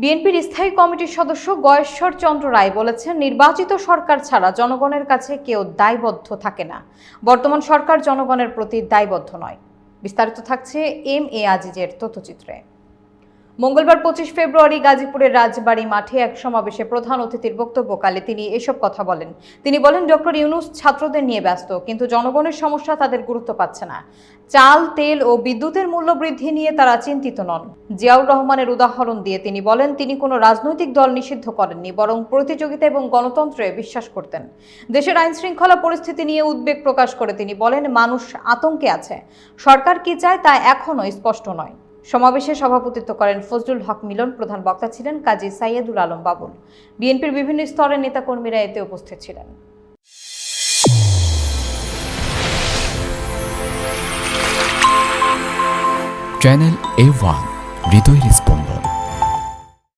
বিএনপির স্থায়ী কমিটির সদস্য গয়েশ্বর চন্দ্র রায় বলেছেন, নির্বাচিত সরকার ছাড়া জনগণের কাছে কেউ দায়বদ্ধ থাকে না। বর্তমান সরকার জনগণের প্রতি দায়বদ্ধ নয়। বিস্তারিত থাকছে এম এ আজিজের তথ্যচিত্রে। মঙ্গলবার পঁচিশ ফেব্রুয়ারি গাজীপুরের রাজবাড়ী মাঠে এক সমাবেশে প্রধান অতিথির বক্তব্যকালে তিনি এসব কথা বলেন। তিনি বলেন, ডক্টর ইউনুস ছাত্রদের নিয়ে ব্যস্ত, কিন্তু জনগণের সমস্যা তাদের গুরুত্ব পাচ্ছে না। চাল, তেল ও বিদ্যুতের মূল্য বৃদ্ধি নিয়ে তারা চিন্তিত নন। জিয়াউর রহমানের উদাহরণ দিয়ে তিনি বলেন, তিনি কোনো রাজনৈতিক দল নিষিদ্ধ করেননি, বরং প্রতিযোগিতা এবং গণতন্ত্রে বিশ্বাস করতেন। দেশের আইন শৃঙ্খলা পরিস্থিতি নিয়ে উদ্বেগ প্রকাশ করে তিনি বলেন, মানুষ আতঙ্কে আছে। সরকার কি চায় তা এখনও স্পষ্ট নয়। সমাবেশে সভাপতিত্ব করেন ফজলুল হক মিলন প্রধান বক্তা ছিলেন কাজী সাইয়েদুল আলম বাবুল। বিএনপির বিভিন্ন স্তরের নেতাকর্মীরা এতে উপস্থিত ছিলেন। চ্যানেল এ ওয়ান, হৃদয় স্পন্দন